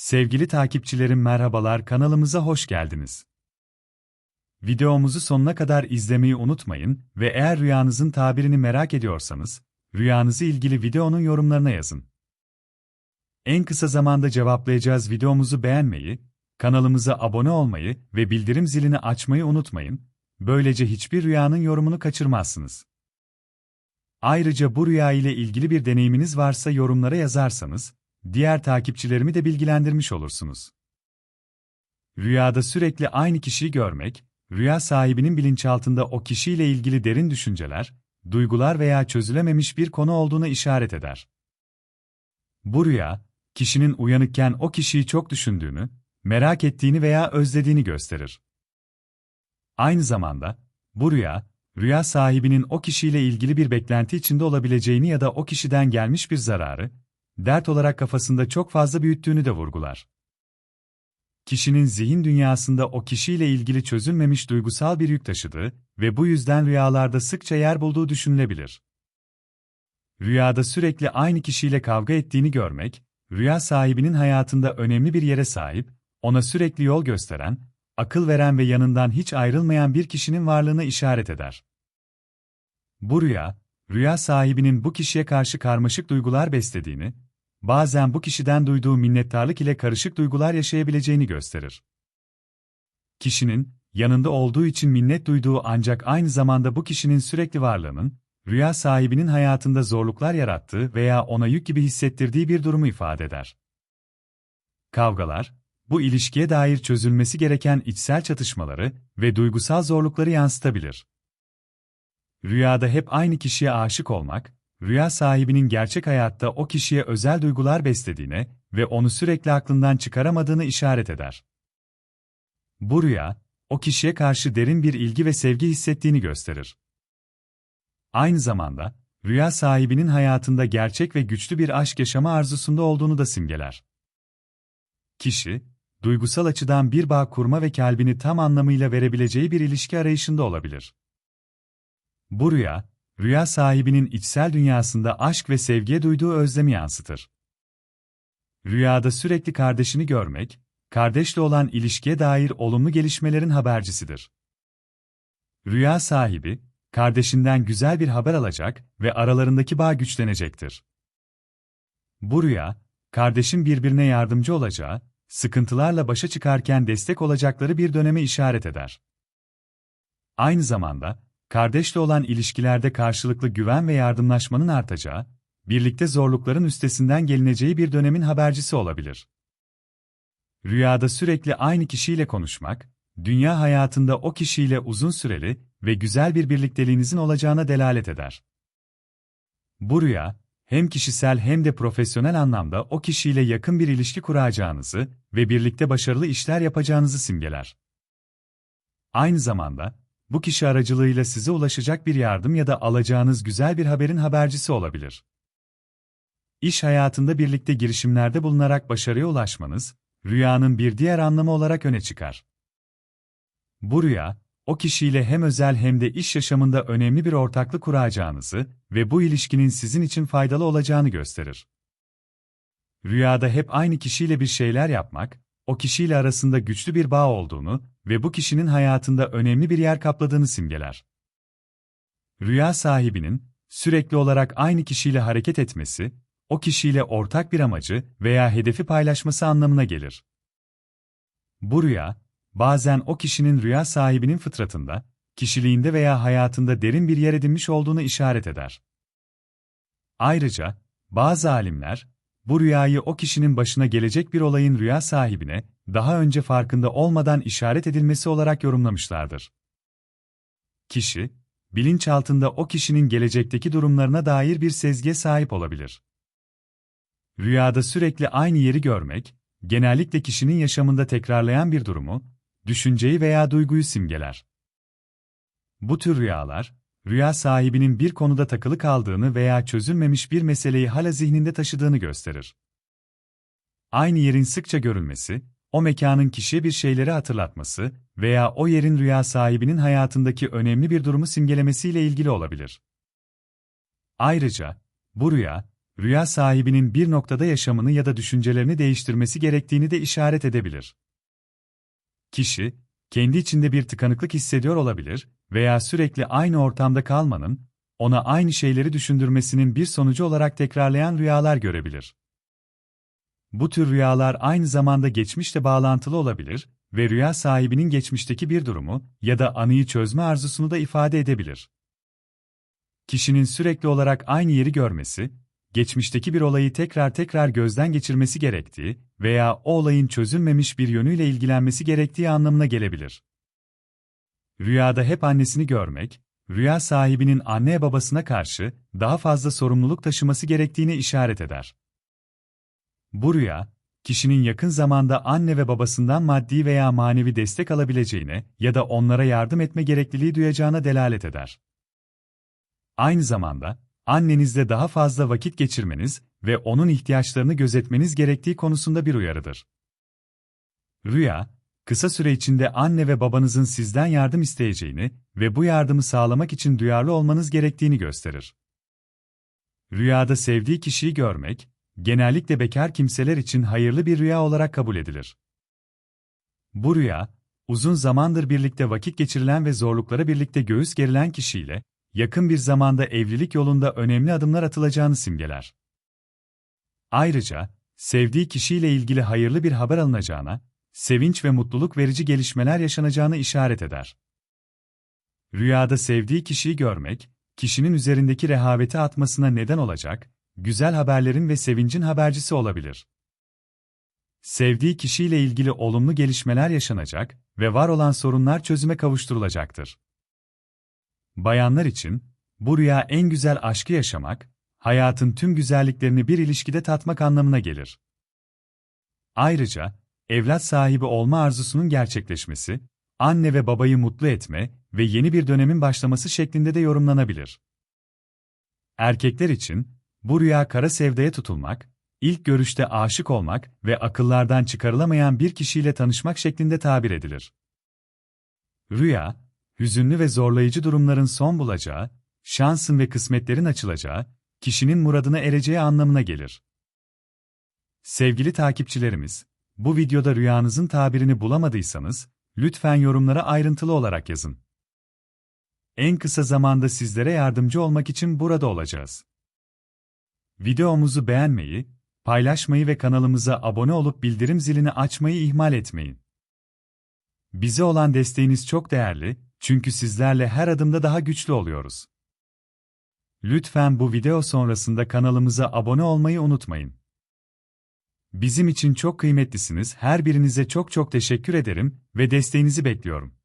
Sevgili takipçilerim merhabalar kanalımıza hoş geldiniz. Videomuzu sonuna kadar izlemeyi unutmayın ve eğer rüyanızın tabirini merak ediyorsanız, rüyanızı ilgili videonun yorumlarına yazın. En kısa zamanda cevaplayacağız videomuzu beğenmeyi, kanalımıza abone olmayı ve bildirim zilini açmayı unutmayın, böylece hiçbir rüyanın yorumunu kaçırmazsınız. Ayrıca bu rüya ile ilgili bir deneyiminiz varsa yorumlara yazarsanız, diğer takipçilerimi de bilgilendirmiş olursunuz. Rüyada sürekli aynı kişiyi görmek, rüya sahibinin bilinçaltında o kişiyle ilgili derin düşünceler, duygular veya çözülememiş bir konu olduğuna işaret eder. Bu rüya, kişinin uyanıkken o kişiyi çok düşündüğünü, merak ettiğini veya özlediğini gösterir. Aynı zamanda, bu rüya, rüya sahibinin o kişiyle ilgili bir beklenti içinde olabileceğini ya da o kişiden gelmiş bir zararı, dert olarak kafasında çok fazla büyüttüğünü de vurgular. Kişinin zihin dünyasında o kişiyle ilgili çözülmemiş duygusal bir yük taşıdığı ve bu yüzden rüyalarda sıkça yer bulduğu düşünülebilir. Rüyada sürekli aynı kişiyle kavga ettiğini görmek, rüya sahibinin hayatında önemli bir yere sahip, ona sürekli yol gösteren, akıl veren ve yanından hiç ayrılmayan bir kişinin varlığını işaret eder. Bu rüya, rüya sahibinin bu kişiye karşı karmaşık duygular beslediğini, bazen bu kişiden duyduğu minnettarlık ile karışık duygular yaşayabileceğini gösterir. Kişinin, yanında olduğu için minnet duyduğu ancak aynı zamanda bu kişinin sürekli varlığının, rüya sahibinin hayatında zorluklar yarattığı veya ona yük gibi hissettirdiği bir durumu ifade eder. Kavgalar, bu ilişkiye dair çözülmesi gereken içsel çatışmaları ve duygusal zorlukları yansıtabilir. Rüyada hep aynı kişiye aşık olmak, rüya sahibinin gerçek hayatta o kişiye özel duygular beslediğine ve onu sürekli aklından çıkaramadığını işaret eder. Bu rüya, o kişiye karşı derin bir ilgi ve sevgi hissettiğini gösterir. Aynı zamanda, rüya sahibinin hayatında gerçek ve güçlü bir aşk yaşama arzusunda olduğunu da simgeler. Kişi, duygusal açıdan bir bağ kurma ve kalbini tam anlamıyla verebileceği bir ilişki arayışında olabilir. Bu rüya, rüya sahibinin içsel dünyasında aşk ve sevgiye duyduğu özlemi yansıtır. Rüyada sürekli kardeşini görmek, kardeşle olan ilişkiye dair olumlu gelişmelerin habercisidir. Rüya sahibi, kardeşinden güzel bir haber alacak ve aralarındaki bağ güçlenecektir. Bu rüya, kardeşin birbirine yardımcı olacağı, sıkıntılarla başa çıkarken destek olacakları bir döneme işaret eder. Aynı zamanda, kardeşle olan ilişkilerde karşılıklı güven ve yardımlaşmanın artacağı, birlikte zorlukların üstesinden gelineceği bir dönemin habercisi olabilir. Rüyada sürekli aynı kişiyle konuşmak, dünya hayatında o kişiyle uzun süreli ve güzel bir birlikteliğinizin olacağına delalet eder. Bu rüya, hem kişisel hem de profesyonel anlamda o kişiyle yakın bir ilişki kuracağınızı ve birlikte başarılı işler yapacağınızı simgeler. Aynı zamanda, bu kişi aracılığıyla size ulaşacak bir yardım ya da alacağınız güzel bir haberin habercisi olabilir. İş hayatında birlikte girişimlerde bulunarak başarıya ulaşmanız, rüyanın bir diğer anlamı olarak öne çıkar. Bu rüya, o kişiyle hem özel hem de iş yaşamında önemli bir ortaklık kuracağınızı ve bu ilişkinin sizin için faydalı olacağını gösterir. Rüyada hep aynı kişiyle bir şeyler yapmak, o kişiyle arasında güçlü bir bağ olduğunu ve bu kişinin hayatında önemli bir yer kapladığını simgeler. Rüya sahibinin, sürekli olarak aynı kişiyle hareket etmesi, o kişiyle ortak bir amacı veya hedefi paylaşması anlamına gelir. Bu rüya, bazen o kişinin rüya sahibinin fıtratında, kişiliğinde veya hayatında derin bir yer edinmiş olduğunu işaret eder. Ayrıca, bazı alimler, bu rüyayı o kişinin başına gelecek bir olayın rüya sahibine, daha önce farkında olmadan işaret edilmesi olarak yorumlamışlardır. Kişi, bilinçaltında o kişinin gelecekteki durumlarına dair bir sezgiye sahip olabilir. Rüyada sürekli aynı yeri görmek, genellikle kişinin yaşamında tekrarlayan bir durumu, düşünceyi veya duyguyu simgeler. Bu tür rüyalar, rüya sahibinin bir konuda takılı kaldığını veya çözülmemiş bir meseleyi hala zihninde taşıdığını gösterir. Aynı yerin sıkça görülmesi, o mekanın kişiye bir şeyleri hatırlatması veya o yerin rüya sahibinin hayatındaki önemli bir durumu simgelemesiyle ilgili olabilir. Ayrıca, bu rüya, rüya sahibinin bir noktada yaşamını ya da düşüncelerini değiştirmesi gerektiğini de işaret edebilir. Kişi, kendi içinde bir tıkanıklık hissediyor olabilir veya sürekli aynı ortamda kalmanın, ona aynı şeyleri düşündürmesinin bir sonucu olarak tekrarlayan rüyalar görebilir. Bu tür rüyalar aynı zamanda geçmişle bağlantılı olabilir ve rüya sahibinin geçmişteki bir durumu ya da anıyı çözme arzusunu da ifade edebilir. Kişinin sürekli olarak aynı yeri görmesi, geçmişteki bir olayı tekrar tekrar gözden geçirmesi gerektiği veya o olayın çözülmemiş bir yönüyle ilgilenmesi gerektiği anlamına gelebilir. Rüyada hep annesini görmek, rüya sahibinin anneye babasına karşı daha fazla sorumluluk taşıması gerektiğini işaret eder. Bu rüya, kişinin yakın zamanda anne ve babasından maddi veya manevi destek alabileceğine ya da onlara yardım etme gerekliliği duyacağına delalet eder. Aynı zamanda, annenizle daha fazla vakit geçirmeniz ve onun ihtiyaçlarını gözetmeniz gerektiği konusunda bir uyarıdır. Rüya, kısa süre içinde anne ve babanızın sizden yardım isteyeceğini ve bu yardımı sağlamak için duyarlı olmanız gerektiğini gösterir. Rüyada sevdiği kişiyi görmek, genellikle bekar kimseler için hayırlı bir rüya olarak kabul edilir. Bu rüya, uzun zamandır birlikte vakit geçirilen ve zorluklara birlikte göğüs gerilen kişiyle, yakın bir zamanda evlilik yolunda önemli adımlar atılacağını simgeler. Ayrıca, sevdiği kişiyle ilgili hayırlı bir haber alınacağına, sevinç ve mutluluk verici gelişmeler yaşanacağını işaret eder. Rüyada sevdiği kişiyi görmek, kişinin üzerindeki rehaveti atmasına neden olacak, güzel haberlerin ve sevincin habercisi olabilir. Sevdiği kişiyle ilgili olumlu gelişmeler yaşanacak ve var olan sorunlar çözüme kavuşturulacaktır. Bayanlar için, bu rüya en güzel aşkı yaşamak, hayatın tüm güzelliklerini bir ilişkide tatmak anlamına gelir. Ayrıca, evlat sahibi olma arzusunun gerçekleşmesi, anne ve babayı mutlu etme ve yeni bir dönemin başlaması şeklinde de yorumlanabilir. Erkekler için, bu rüya kara sevdaya tutulmak, ilk görüşte aşık olmak ve akıllardan çıkarılamayan bir kişiyle tanışmak şeklinde tabir edilir. Rüya, hüzünlü ve zorlayıcı durumların son bulacağı, şansın ve kısmetlerin açılacağı, kişinin muradına ereceği anlamına gelir. Sevgili takipçilerimiz, bu videoda rüyanızın tabirini bulamadıysanız, lütfen yorumlara ayrıntılı olarak yazın. En kısa zamanda sizlere yardımcı olmak için burada olacağız. Videomuzu beğenmeyi, paylaşmayı ve kanalımıza abone olup bildirim zilini açmayı ihmal etmeyin. Bize olan desteğiniz çok değerli, çünkü sizlerle her adımda daha güçlü oluyoruz. Lütfen bu video sonrasında kanalımıza abone olmayı unutmayın. Bizim için çok kıymetlisiniz. Her birinize çok çok teşekkür ederim ve desteğinizi bekliyorum.